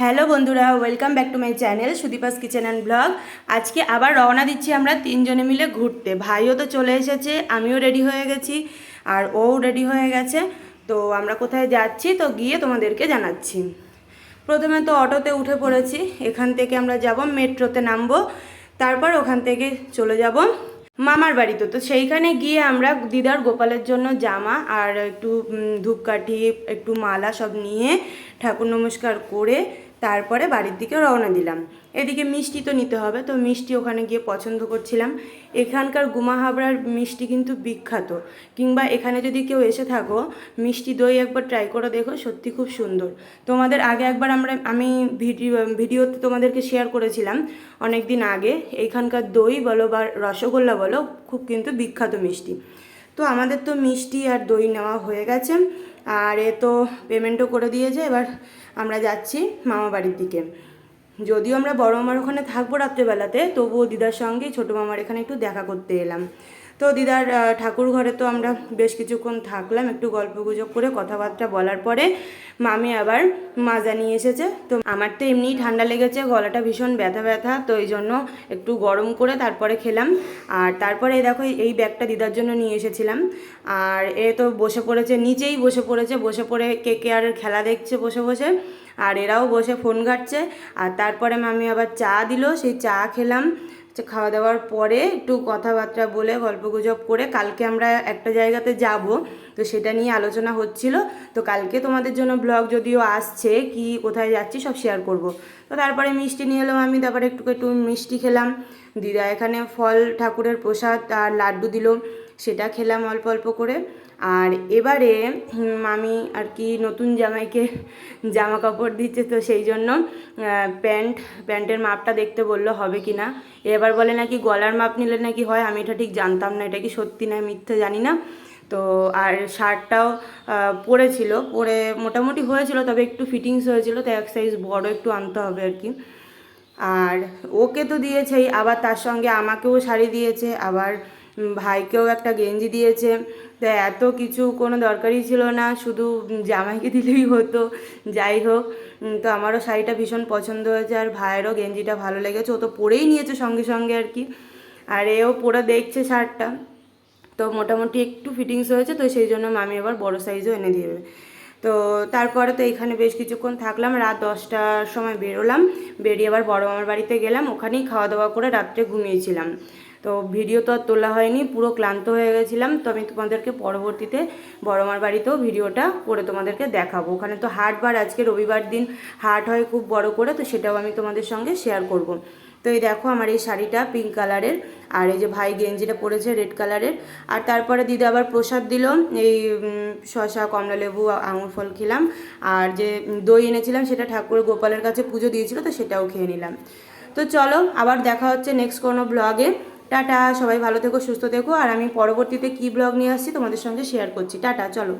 Hello বন্ধুরা welcome back to my channel Sudipa's kitchen and blog আজকে আবার রওনা দিচ্ছি আমরা তিনজনে মিলে ঘুরতে। ভাইও তো চলে এসেছে, আমিও রেডি হয়ে গেছি, আর ও রেডি হয়ে গেছে। তো আমরা কোথায় যাচ্ছি, তো গিয়ে তোমাদেরকে জানাচ্ছি। প্রথমে তো অটোতে উঠে পড়েছি, এখান থেকে আমরা যাব মেট্রোতে নামবো, তারপর ওখান থেকে চলে যাব মামার বাড়িতে। তো সেইখানে গিয়ে আমরা দিদার গোপালের জন্য জামা আর একটু ধূপকাঠি, একটু মালা সব নিয়ে ঠাকুর নমস্কার করে তারপরে বাড়ির দিকে রওনা দিলাম। এদিকে মিষ্টি তো নিতে হবে, তো মিষ্টি ওখানে গিয়ে পছন্দ করছিলাম। এখানকার গুমা হাবড়ার মিষ্টি কিন্তু বিখ্যাত। কিংবা এখানে যদি কেউ এসে থাকো, মিষ্টি দই একবার ট্রাই করে দেখো, সত্যি খুব সুন্দর। তোমাদের আগে একবার আমরা, আমি ভিডিও ভিডিওতে তোমাদেরকে শেয়ার করেছিলাম অনেক দিন আগে। এইখানকার দই বলো বা রসগোল্লা বলো, খুব কিন্তু বিখ্যাত মিষ্টি। তো আমাদের তো মিষ্টি আর দই নেওয়া হয়ে গেছে। আর এ তো পেমেন্টও করে দিয়েছে, এবার আমরা যাচ্ছি মামা বাড়ির দিকে। যদিও আমরা বড় মামার ওখানে থাকব রাত্রেবেলাতে, তবুও দিদার সঙ্গে ছোটো মামার এখানে একটু দেখা করতে এলাম। তো দিদার ঠাকুর ঘরে তো আমরা বেশ কিছুক্ষণ থাকলাম, একটু গল্প গুজব করে কথাবার্তা বলার পরে মামি আবার মাজা নিয়ে এসেছে। তো আমার তো এমনিই ঠান্ডা লেগেছে, গলাটা ভীষণ ব্যথা ব্যথা, তো এই জন্য একটু গরম করে তারপরে খেলাম। আর তারপরে দেখো এই ব্যাগটা দিদার জন্য নিয়ে এসেছিলাম। আর এ তো বসে পড়েছে, নিচেই বসে পড়েছে, বসে পড়ে কে কে আর খেলা দেখছে বসে বসে। আর এরাও বসে ফোন ঘাটছে। আর তারপরে মামি আবার চা দিল, সেই চা খেলাম। খাওয়া দাওয়ার পরে একটু কথাবার্তা বলে গল্প গুজব করে কালকে আমরা একটা জায়গাতে যাব। তো সেটা নিয়ে আলোচনা হচ্ছিল। তো কালকে তোমাদের জন্য ব্লগ যদিও আসছে, কি কোথায় যাচ্ছি সব শেয়ার করব। তো তারপরে মিষ্টি নিয়ে এলাম আমি, তারপরে একটু একটু মিষ্টি খেলাম। দিদা এখানে ফল ঠাকুরের প্রসাদ আর লাড্ডু দিল। সেটা খেলাম অল্প অল্প করে। আর এবারে মামি আর কি নতুন জামাইকে জামা কাপড় দিচ্ছে তো সেই জন্য প্যান্ট, প্যান্টের মাপটা দেখতে বলল হবে কি না। এবার বলে নাকি গলার মাপ নিলে নাকি হয়, আমি এটা ঠিক জানতাম না, এটা কি সত্যি না মিথ্যে জানি না। তো আর শার্টটাও পরেছিল, পরে মোটামুটি হয়েছিল, তবে একটু ফিটিংস হয়েছিল, তো এক সাইজ বড় একটু আনতে হবে আর কি। আর ওকে তো দিয়েছেই, আবার তার সঙ্গে আমাকেও শাড়ি দিয়েছে, আবার ভাইকেও একটা গেঞ্জি দিয়েছে। তো এত কিছু কোনো দরকারই ছিল না, শুধু জামাইকে দিলেই হতো। যাই হোক তো আমারও শাড়িটা ভীষণ পছন্দ হয়েছে, আর ভাইয়েরও গেঞ্জিটা ভালো লেগেছে। ও তো পরেই নিয়েছে সঙ্গে সঙ্গে আর কি। আর এও পরে দেখছে শার্টটা। তো মোটামুটি একটু ফিটিংস হয়েছে, তো সেই জন্য মামি আবার বড় সাইজও এনে দিবে। তো তারপরে তো এখানে বেশ কিছুক্ষণ থাকলাম, রাত দশটার সময় বেরোলাম। বেরিয়ে আবার বড় মামার বাড়িতে গেলাম, ওখানেই খাওয়া দাওয়া করে রাত্রে ঘুমিয়েছিলাম। তো ভিডিও তো আর তোলা হয়নি পুরো ক্লান্ত হয়ে গেছিলাম। তো আমি তোমাদেরকে পরবর্তীতে বড় মার বাড়িতেও ভিডিওটা করে তোমাদেরকে দেখাবো। ওখানে তো হাট বার আজকে রবিবার দিন হাট হয় খুব বড় করে তো সেটাও আমি তোমাদের সঙ্গে শেয়ার করব। তো এই দেখো আমার এই শাড়িটা পিঙ্ক কালারের আর এই যে ভাই গেঞ্জিটা পরেছে রেড কালারের আর তারপরে দিদি আবার প্রসাদ দিল এই উম, শসা কমলা লেবু আঙুর ফল খেলাম। আর যে দই এনেছিলাম সেটা ঠাকুর গোপালের কাছে পুজো দিয়েছিল তো সেটাও খেয়ে নিলাম। তো চলো আবার দেখা হচ্ছে নেক্সট কোনো ব্লগে টাটা, সবাই ভালো থেকো, সুস্থ থেকো, আর আমি পরবর্তীতে কি ব্লগ নিয়ে আসছি তোমাদের সঙ্গে শেয়ার করছি। টাটা, চলো।